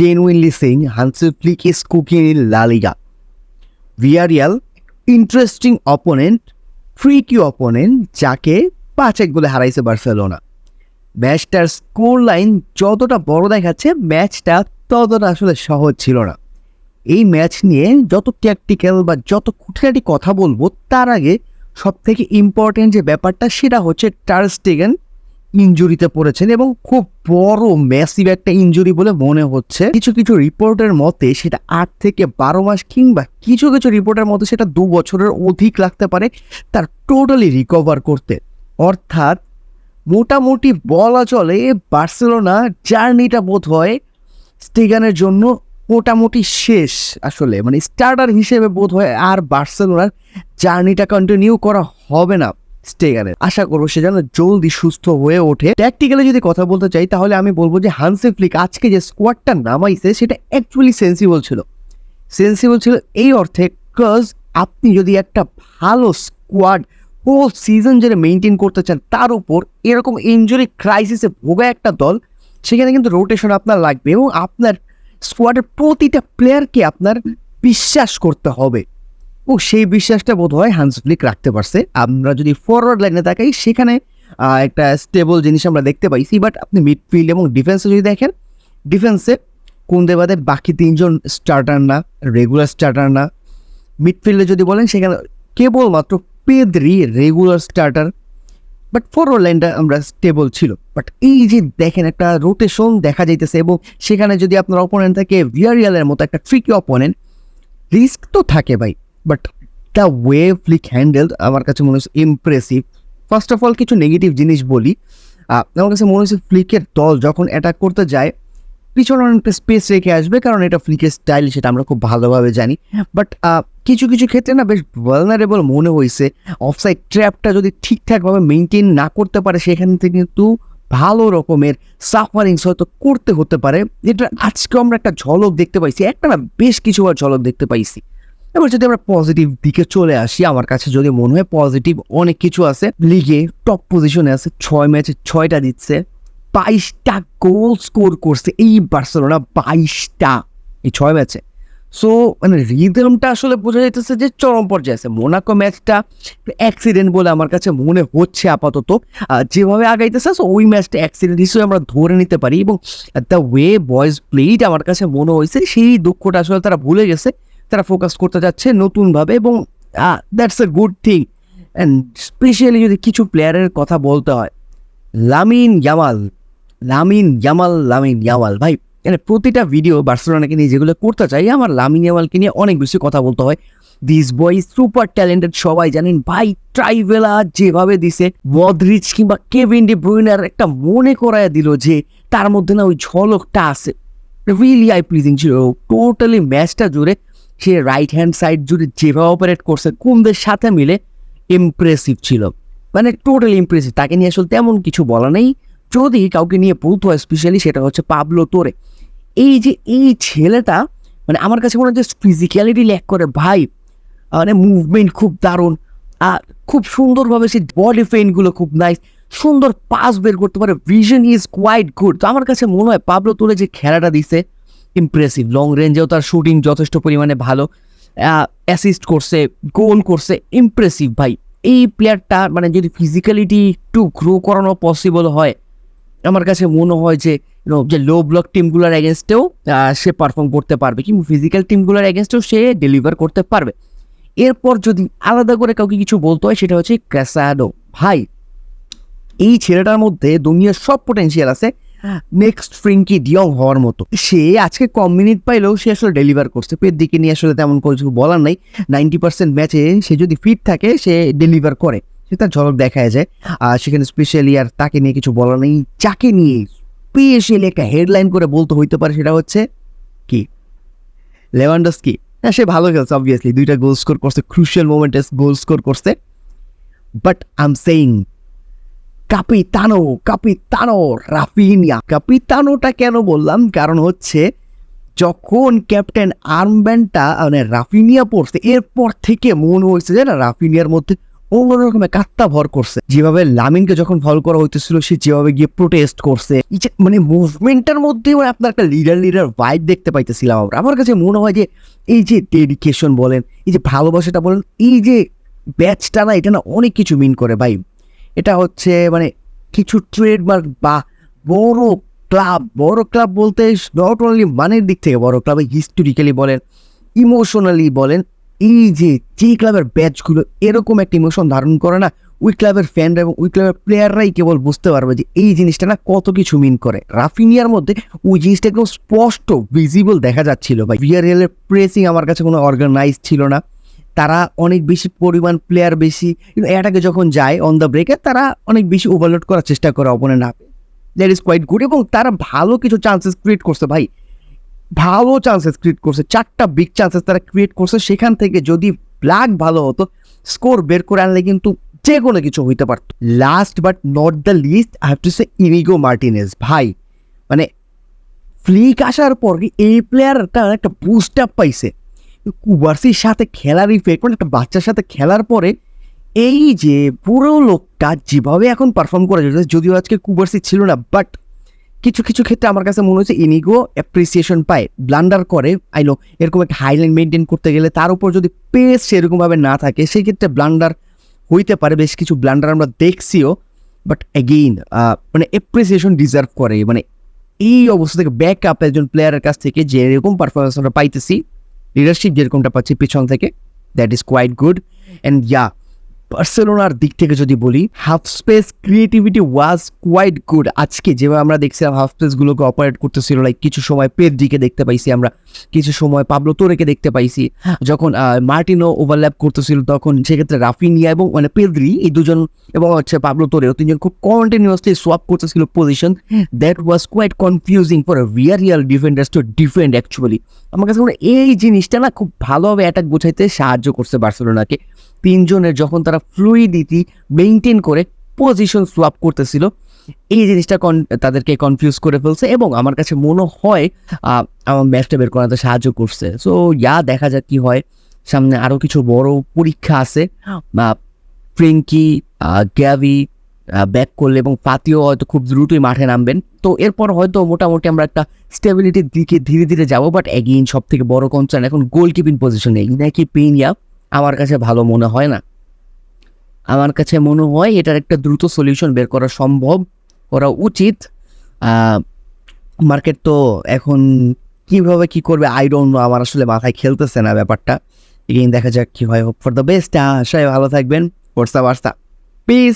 saying Hansi Flick is cooking in La Liga. Villarreal, interesting opponent tricky opponent যাকে পাঁচ এক গোলে হারাইছে বার্সেলোনা ম্যাচটার স্কোর লাইন যতটা বড় দেখাচ্ছে ম্যাচটা ততটা আসলে সহজ ছিল না এই ম্যাচ নিয়ে যত ট্যাকটিক্যাল বা যত খুঁটিনাটি কথা বলব তার আগে সব থেকে ইম্পর্টেন্ট যে ব্যাপারটা সেটা হচ্ছে টার্স্টেগেন ইঞ্জুরিতে পড়েছেন এবং খুব বড় ম্যাসিভ একটা ইঞ্জুরি বলে মনে হচ্ছে। কিছু কিছু রিপোর্টের মতে সেটা আট থেকে বারো মাস কিংবা কিছু কিছু রিপোর্টের মতে সেটা দু বছরের অধিক লাগতে পারে তার টোটালি রিকভার করতে। অর্থাৎ মোটামুটি বলা চলে বার্সেলোনা জার্নিটা বোধ হয় স্টিগানের জন্য মোটামুটি শেষ আসলে। মানে স্টার্টার হিসেবে বোধ হয় আর বার্সেলোনার জার্নিটা কন্টিনিউ করা হবে না। স্টেগানের আশা করব সে যেন জলদি সুস্থ হয়ে ওঠে। ট্যাকটিক্যালি যদি কথা বলতে চাই, তাহলে আমি বলব যে হানসে ফ্লিক আজকে যে স্কোয়াডটা নামাইছে, সেটা অ্যাকচুয়ালি সেন্সিবল ছিল। সেন্সিবল ছিল এই অর্থে বিকজ আপনি যদি একটা ভালো স্কোয়াড হোল সিজন যেটা মেনটেন করতে চান, তার উপর এরকম ইঞ্জুরি ক্রাইসিসে ভোগা একটা দল, সেখানে কিন্তু রোটেশন আপনার লাগবে এবং আপনার স্কোয়াডের প্রতিটা প্লেয়ারকে আপনার বিশ্বাস করতে হবে। ও সেই বিশ্বাসটা বোধ হয় হান্সফ্লিক রাখতে পারছে। আমরা যদি ফরওয়ার্ড লাইনে তাকাই, সেখানে একটা স্টেবল জিনিস আমরা দেখতে পাইছি বাট আপনি মিডফিল্ড এবং ডিফেন্সে যদি দেখেন ডিফেন্সে কুন্দে বাদে বাকি তিনজন স্টার্টার না রেগুলার স্টার্টার না মিডফিল্ডে যদি বলেন, সেখানে কেবলমাত্র Pedri regular starter but forward লাইনটা আমরা স্টেবল ছিল। বাট এই যে দেখেন, একটা রোটেশন দেখা যাইতেছে, এবং সেখানে যদি আপনার অপোনেন্ট থাকে ভিয়ারিয়ালের মতো একটা ট্রিকি অপোনেন্ট রিস্ক তো থাকে ভাই। But the way Flick handle আমার কাছে মনে হচ্ছে ইমপ্রেসিভ ফার্স্ট অফ অল কিছু নেগেটিভ জিনিস বলি। আমার কাছে মনে হচ্ছে ফ্লিকের দল যখন অ্যাটাক করতে যায়, পিছনে অনেকটা স্পেস রেখে আসবে, কারণ এটা ফ্লিকের স্টাইল সেটা আমরা খুব ভালোভাবে জানি। বাট কিছু কিছু ক্ষেত্রে না বেশ ভালনারেবল মনে হয়েছে। অফসাইড ট্র্যাপটা যদি ঠিকঠাকভাবে মেনটেন না করতে পারে, সেখান থেকে কিন্তু ভালো রকমের সাফারিংস হয়তো করতে হতে পারে। যেটা আজকে আমরা একটা ঝলক দেখতে পাইছি। একটা না বেশ কিছুবার ঝলক দেখতে পাইছি। এবার যদি আমরা পজিটিভ দিকে চলে আসি, আমার কাছে যদি মনে হয় পজিটিভ অনেক কিছু আছে। লিগে টপ পজিশনে আছে, ছয় ম্যাচে ছয়টা দিচ্ছে, বাইশটা গোল স্কোর করছে। এই বার্সেলোনা বাইশটা এই ছয় ম্যাচে সো মানে রিদমটা আসলে বোঝা যাইতেছে যে চরম পর্যায়ে আছে। মোনাকো ম্যাচটা অ্যাক্সিডেন্ট বলে আমার কাছে মনে হচ্ছে আপাতত। যেভাবে আগাইতেছে, so ওই ম্যাচটা অ্যাক্সিডেন্ট হিসেবে আমরা ধরে নিতে পারি। এবং দ্য ওয়ে বয়েজ প্লেড আমার কাছে মনে হয়েছে, সেই দুঃখটা আসলে তারা ভুলে গেছে। তারা ফোকাস করতে যাচ্ছে নতুনভাবে এবং that's a good thing and specially যদি কিছু প্লেয়ারের কথা বলতে হয়, Lamine Yamal Lamine Yamal Lamine Yamal. ভাই মানে প্রতিটা ভিডিও বার্সেলোনাকে নিয়ে যেগুলো করতে চাই, আমার লামিন ইয়ামালকে নিয়ে অনেক বেশি কথা বলতে হয়। দিস বয় সুপার ট্যালেন্টেড সবাই জানেন। ভাই, ট্রাইভেলা যেভাবে দিছে মদরিচ কিংবা কেভিন ডি ব্রুইনার একটা মনে করায় দিল যে, তার মধ্যে না ওই ঝলকটা আছে। রিয়েলি আই প্লিজিং ছিল টোটালি ম্যাচটা জুড়ে সে রাইট হ্যান্ড সাইড জুড়ে যেভাবে অপারেট করছে কুমদের সাথে মিলে ইমপ্রেসিভ ছিল? মানে টোটালি ইমপ্রেসিভ তাকে নিয়ে আসলে তেমন কিছু বলা নেই। যদি কাউকে নিয়ে বলতো হয় স্পেশালি সেটা হচ্ছে পাবলো তোরে এই যে এই ছেলেটা মানে আমার কাছে মনে হচ্ছে ফিজিক্যালিটি ল্যাক করে। ভাই মানে মুভমেন্ট খুব দারুণ। আর খুব সুন্দরভাবে সে বডি ফেইনগুলো খুব নাইস সুন্দর পাস বের করতে পারে। ভিশন ইজ কোয়াইট গুড তো আমার কাছে মনে হয় পাবলো তোরে যে খেলাটা দিছে ইমপ্রেসিভ লং রেঞ্জেও তার শুটিং যথেষ্ট পরিমাণে ভালো। অ্যাসিস্ট করছে গোল করছে ইমপ্রেসিভ ভাই। এই প্লেয়ারটা মানে যদি ফিজিক্যালিটি একটু গ্রো করানো পসিবল হয়, আমার কাছে মনে হয় যে যে লো ব্লক টিমগুলোর এগেনস্টেও সে পারফর্ম করতে পারবে। কিন্তু ফিজিক্যাল টিমগুলোর এগেনস্টেও সে ডেলিভার করতে পারবে। এরপর যদি আলাদা করে কাউকে কিছু বলতে হয়, সেটা হচ্ছে ক্যাসাডো ভাই, এই ছেলেটার মধ্যে দুনিয়ার সব পোটেনশিয়াল আছে। নেক্সট ফ্রিঙ্কি ডিয়ং হওয়ার মতো। সে আজকে কম মিনিট পাইলেও সে আসলে ডেলিভার করছে। পেট দিকে নিয়ে আসলে তেমন কিছু বলার নাই। নাইনটি পার্সেন্ট ম্যাচে সে যদি ফিট থাকে, সে ডেলিভার করে। সে তার ঝলক দেখা যায়। আর সেখানে স্পেশালি আর তাকে নিয়ে কিছু বলার নেই। যাকে নিয়ে স্পেশালি একটা হেডলাইন করে বলতে হইতে পারে সেটা হচ্ছে কি? লেভান্ডাস কি হ্যাঁ সে ভালো খেলছে অবভিয়াসলি দুইটা গোল স্কোর করছে ক্রুশিয়াল মোমেন্টে গোল স্কোর করছে। বাট আই এম সেইং কাপিতানো কাপিতানো রাফিনিয়া কাপিতানোটা কেন বললাম? কারণ হচ্ছে যখন ক্যাপ্টেন আর্মব্যান্ডটা মানে রাফিনিয়া পড়ছে, এরপর থেকে মনে হয়েছে যে না রাফিনিয়ার মধ্যে অন্যরকম আত্মা ভর করছে। যেভাবে লামিনকে যখন ফল করা হইতেছিল, সে যেভাবে গিয়ে প্রোটেস্ট করছে। মানে মুভমেন্টের মধ্যে মানে আপনার একটা লিডার লিডার ভাইব দেখতে পাইতেছিলাম আমরা। আমার কাছে মনে হয় যে, এই যে ডেডিকেশন বলেন, এই যে ভালোবাসাটা বলেন, এই যে ব্যাচটা না, এটা না অনেক কিছু মিন করে ভাই। এটা হচ্ছে মানে কিছু ট্রেডমার্ক বা বড় ক্লাব বড় ক্লাব বলতে নট অনলি মানের দিক থেকে বড় ক্লাবে হিস্টোরিক্যালি বলেন ইমোশনালি বলেন, এই যে যে ক্লাবের ব্যাচগুলো এরকম একটা ইমোশন ধারণ করে না, ওই ক্লাবের ফ্যানরা এবং ওই ক্লাবের প্লেয়াররাই কেবল বুঝতে পারবে যে এই জিনিসটা না কত কিছু মিন করে। রাফিনিয়ার মধ্যে ওই জিনিসটা একদম স্পষ্ট ভিজিবল দেখা যাচ্ছিল ভাই। ভিআরএলের প্রেসিং আমার কাছে কোনো অর্গানাইজ ছিল না। তারা অনেক বেশি পরিমাণ প্লেয়ার বেশি অ্যাটাকে যখন যায় অন দ্য ব্রেকে তারা অনেক বেশি ওভারলোড করার চেষ্টা করে অপোনেন্ট হাফে দ্যাট ইজ কোয়াইট গুড এবং তারা ভালো কিছু চান্সেস ক্রিয়েট করছে ভাই। ভালো চান্সেস ক্রিয়েট করছে, চারটা বিগ চান্সেস তারা ক্রিয়েট করছে, সেখান থেকে যদি ব্ল্যাক ভালো হতো স্কোর বের করে আনলে কিন্তু যে কোনো কিছু হইতে পারত। Last but not the least I have to say Inigo Martinez ভাই। মানে ফ্লিক আসার পর এই প্লেয়ারটা একটা বুস্ট আপ পাইছে। কুবার্সির সাথে খেলার ইফেক্ট মানে একটা বাচ্চার সাথে খেলার পরে এই যে পুরো লোকটা যেভাবে এখন পারফর্ম করা যেতেছে যদিও আজকে কুবার্সি ছিল না বাট কিছু কিছু ক্ষেত্রে আমার কাছে মনে হচ্ছে ইনিগো অ্যাপ্রিসিয়েশন পায় ব্লান্ডার করে আইলো এরকম একটা হাইলাইন মেনটেন করতে গেলে তার উপর যদি পেস সেরকমভাবে না থাকে, সেই ক্ষেত্রে ব্লান্ডার হইতে পারে, বেশ কিছু ব্লান্ডার আমরা দেখছিও বাট অ্যাগেইন মানে অ্যাপ্রিসিয়েশন ডিজার্ভ করে মানে এই অবস্থা থেকে ব্যাক আপ একজন প্লেয়ারের কাছ থেকে যে এরকম পারফরমেন্স আমরা পাইতেছি লিডারশিপ যেরকমটা পাচ্ছি পিছন থেকে that is quite good and yeah বার্সেলোনার দিক থেকে যদি বলি half space creativity was quite good আজকে যেভাবে আমরা দেখছিলাম হাফ স্পেসগুলোকে অপারেট করতেছিল লাইক কিছু সময় পেদ্রিকে দেখতে পাইছি আমরা, কিছু সময় পাবলো তোরেকে দেখতে পাইছি। যখন মার্টিনো ওভারল্যাপ করতেছিল, তখন সেক্ষেত্রে রাফিনিয়া এবং মানে পেদ্রি এই দুজন এবং হচ্ছে পাবলো তোরেও তিনজন খুব কন্টিনিউয়াসলি সোয়াপ করতেছিল position that was quite confusing for rear Real defenders to defend actually আমার কাছে এই জিনিসটা না খুব ভালোভাবে অ্যাটাক বোঝাইতে সাহায্য করছে বার্সেলোনাকে। তিনজনের যখন তারা ফ্লুইডিটি মেনটেন করে পজিশন সোয়াপ করতেছিল, এই জিনিসটা কন- তাদেরকে কনফিউজ করে ফেলছে এবং আমার কাছে মনে হয় আমার ম্যাচটা বের করাতে সাহায্য করছে। সো ইয়া দেখা যাক কি হয়। সামনে আরও কিছু বড় পরীক্ষা আছে। ফ্রেঙ্কি গ্যাভি ব্যাক করলে এবং পাতিও হয়তো খুব দ্রুতই মাঠে নামবেন। তো এরপর হয়তো মোটামুটি আমরা একটা স্টেবিলিটির দিকে ধীরে ধীরে যাব বাট এগেইন সব থেকে বড় কনসার্ন এখন গোলকিপিং পজিশনে ইনাকি পেনিয়া আমার কাছে ভালো মনে হয় না। আমার কাছে মনে হয় এটার একটা দ্রুত সলিউশন বের করা সম্ভব, করা উচিত। মার্কেট তো এখন কীভাবে কি করবে আই ডোন্ট নো আমার আসলে মাথায় খেলতেছে না ব্যাপারটা। এগেইন দেখা যাক কি হয় ফর দ্য বেস্ট সবাই ভালো থাকবেন। Forza Barca piece